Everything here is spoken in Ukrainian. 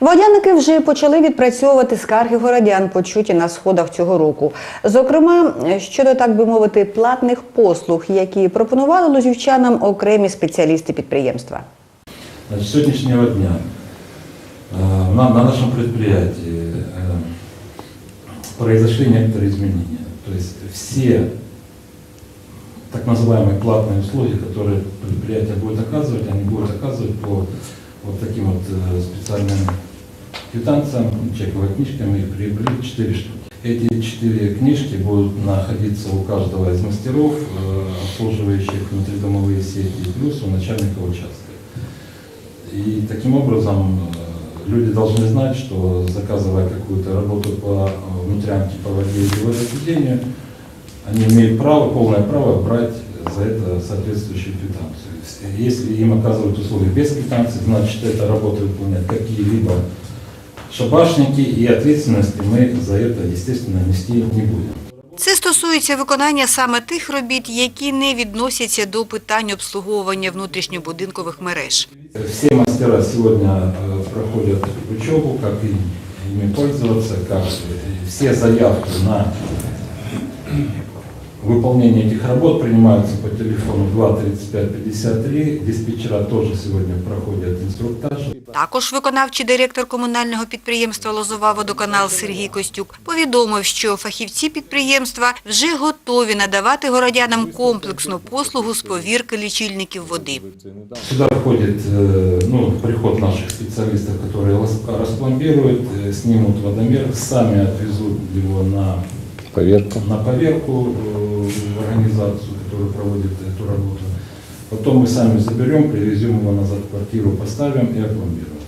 Водяники вже почали відпрацьовувати скарги городян, почуті на сходах цього року. Зокрема, щодо так би мовити, платних послуг, які пропонували лозівчанам окремі спеціалісти підприємства. Значит, с сегодняшнего дня э, на, на нашем предприятии э, произошли некоторые изменения. То есть все так называемые платные услуги, которые предприятие будет оказывать, они будут оказывать по вот таким вот специальным квитанциям, чековой книжками, и приобрели 4 штуки. Эти четыре книжки будут находиться у каждого из мастеров, э, обслуживающих внутридомовые сети, плюс у начальника участка. И таким образом э, люди должны знать, что заказывая какую-то работу по э, внутрянке, по воде или водоотведению, они имеют право, полное право брать за это соответствующую квитанцию. Если им оказывают услуги без квитанции, значит это работы выполняют какие-либо шабашники, и ответственности мы за это, естественно, нести не будем. Це стосується виконання саме тих робіт, які не відносяться до питань обслуговування внутрішньобудинкових мереж. Все мастера сегодня э, проходят учебу, как им, ими пользоваться, как э, все заявки на выполнение этих работ принимаются по телефону 2 35 53. Диспетчера тоже сегодня проходят инструктаж. Також виконавчий директор комунального підприємства Лозова водоканал Сергій Костюк повідомив, що фахівці підприємства вже готові надавати городянам комплексну послугу з повірки лічильників води. Сюда входит э, ну, приход наших специалистов, которые лас- распломбируют, э, снимут водомер, сами отвезут его на Поверка. на поверку э, в организацию, которая проводит эту работу. Потом мы сами заберем, привезем его назад в квартиру, поставим и опломбируем.